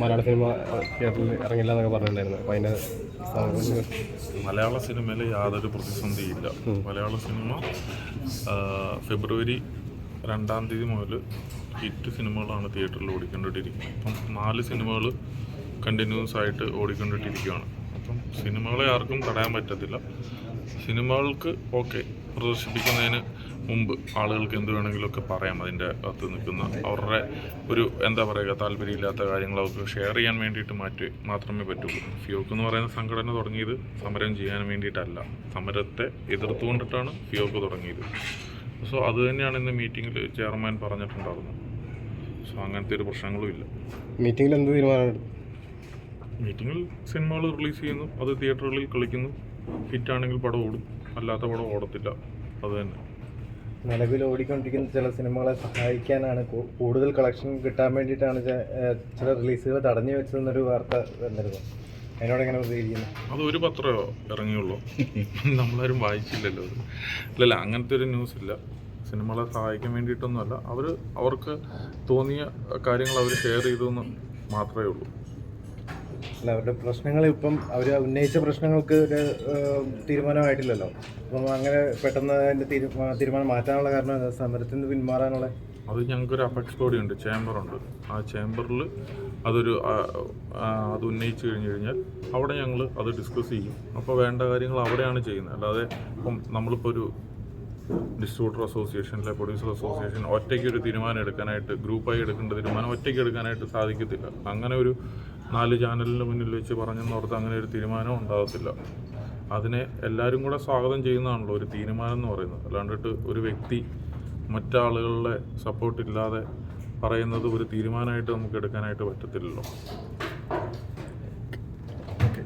മലയാള cinema തിയേറ്ററിൽ ഇറങ്ങില്ല എന്നൊക്കെ പറഞ്ഞിട്ടുണ്ടായിരുന്നു. അപ്പോൾ അതിന്റെ മലയാള സിനിമയിൽ യാതൊരു പ്രതിസന്ധിയില്ല. മലയാള സിനിമ ഫെബ്രുവരി രണ്ടാം തീയതി മുതൽ ഹിറ്റ് സിനിമകളാണ് തിയേറ്ററിൽ ഓടിക്കൊണ്ടിട്ടിരിക്കുന്നത് അപ്പം നാല് സിനിമകൾ കണ്ടിന്യൂസ് ആയിട്ട് ഓടിക്കൊണ്ടിട്ടിരിക്കുകയാണ്. അപ്പം സിനിമകളെ ആർക്കും തടയാൻ പറ്റത്തില്ല. സിനിമകൾക്ക് ഓക്കെ പ്രദർശിപ്പിക്കുന്നതിന് മുമ്പ് ആളുകൾക്ക് എന്ത് വേണമെങ്കിലുമൊക്കെ പറയാം. അതിന്റെ അകത്ത് നിൽക്കുന്ന അവരുടെ ഒരു എന്താ പറയുക താല്പര്യമില്ലാത്ത കാര്യങ്ങൾ അവർക്ക് ഷെയർ ചെയ്യാൻ വേണ്ടിയിട്ട് മാറ്റി മാത്രമേ പറ്റുള്ളൂ. ഫിയോക്ക് എന്ന് പറയുന്ന സംഘടന തുടങ്ങിയത് സമരം ചെയ്യാൻ വേണ്ടിയിട്ടല്ല. സമരത്തെ എതിർത്തുകൊണ്ടിട്ടാണ് ഫിയോക്ക് തുടങ്ങിയത്. സോ അത് തന്നെയാണ് ഇന്ന് മീറ്റിങ്ങിൽ ചെയർമാൻ പറഞ്ഞിട്ടുണ്ടായിരുന്നത് സോ അങ്ങനത്തെ ഒരു പ്രശ്നങ്ങളും ഇല്ല. മീറ്റിങ്ങിൽ എന്ത് തീരുമാനമാണ് മീറ്റിങ്ങിൽ സിനിമകൾ റിലീസ് ചെയ്യുന്നു. അത് തിയേറ്ററുകളിൽ കളിക്കുന്നു. ഹിറ്റാണെങ്കിൽ പടം ഓടും. അല്ലാത്ത പടം ഓടത്തില്ല. അത് തന്നെ. നിലവിൽ ഓടിക്കൊണ്ടിരിക്കുന്ന ചില സിനിമകളെ സഹായിക്കാനാണ് കൂടുതൽ കളക്ഷൻ കിട്ടാൻ വേണ്ടിയിട്ടാണ് ചില റിലീസുകൾ തടഞ്ഞു വെച്ചതെന്നൊരു വാർത്ത വന്നിരുന്നു. അതിനോട് എങ്ങനെ പ്രതികരിക്കുന്നു? അത് ഒരു പത്രമോ ഇറങ്ങിയുള്ളൂ. നമ്മളാരും വായിച്ചില്ലല്ലോ അത്. അല്ലല്ല അങ്ങനത്തെ ഒരു ന്യൂസ് ഇല്ല. സിനിമകളെ സഹായിക്കാൻ വേണ്ടിയിട്ടൊന്നുമല്ല. അവർ അവർക്ക് തോന്നിയ കാര്യങ്ങൾ അവർ ഷെയർ ചെയ്തു എന്ന് മാത്രമേ ഉള്ളൂ. അല്ല അവരുടെ പ്രശ്നങ്ങൾ ഇപ്പം അവർ ഉന്നയിച്ച പ്രശ്നങ്ങൾക്ക് ഒരു തീരുമാനമായിട്ടില്ലല്ലോ. അപ്പം അങ്ങനെ പെട്ടെന്ന് അതിന്റെ തീരുമാ- തീരുമാനം മാറ്റാനുള്ള കാരണം? സമരത്തിൽ നിന്ന് പിന്മാറാനുള്ള? അത് ഞങ്ങൾക്കൊരു അപെക്സ് ബോഡി ഉണ്ട് ചേംബറുണ്ട് ആ ചേംബറിൽ അതൊരു അത് ഉന്നയിച്ചു കഴിഞ്ഞ് കഴിഞ്ഞാൽ അവിടെ ഞങ്ങൾ അത് ഡിസ്കസ് ചെയ്യും. അപ്പോൾ വേണ്ട കാര്യങ്ങൾ അവിടെയാണ് ചെയ്യുന്നത്. അല്ലാതെ ഇപ്പം നമ്മളിപ്പോൾ ഒരു ഡിസ്ട്രിബ്യൂട്ടർ അസോസിയേഷനിലെ പ്രൊഡ്യൂസർ അസോസിയേഷൻ ഒറ്റയ്ക്ക് ഒരു തീരുമാനം എടുക്കാനായിട്ട് ഗ്രൂപ്പായി എടുക്കേണ്ട തീരുമാനം ഒറ്റയ്ക്ക് എടുക്കാനായിട്ട് സാധിക്കത്തില്ല. അങ്ങനെ ഒരു നാല് ചാനലിന് മുന്നിൽ വെച്ച് പറഞ്ഞെന്നോർത്ത് അങ്ങനെ ഒരു തീരുമാനം ഉണ്ടാകത്തില്ല. അതിനെ എല്ലാവരും കൂടെ സ്വാഗതം ചെയ്യുന്നതാണല്ലോ ഒരു തീരുമാനം എന്ന് പറയുന്നത്. അല്ലാണ്ടിട്ട് ഒരു വ്യക്തി മറ്റാളുകളുടെ സപ്പോർട്ട് ഇല്ലാതെ പറയുന്നത് ഒരു തീരുമാനമായിട്ട് നമുക്ക് എടുക്കാനായിട്ട് പറ്റത്തില്ലല്ലോ. ഓക്കെ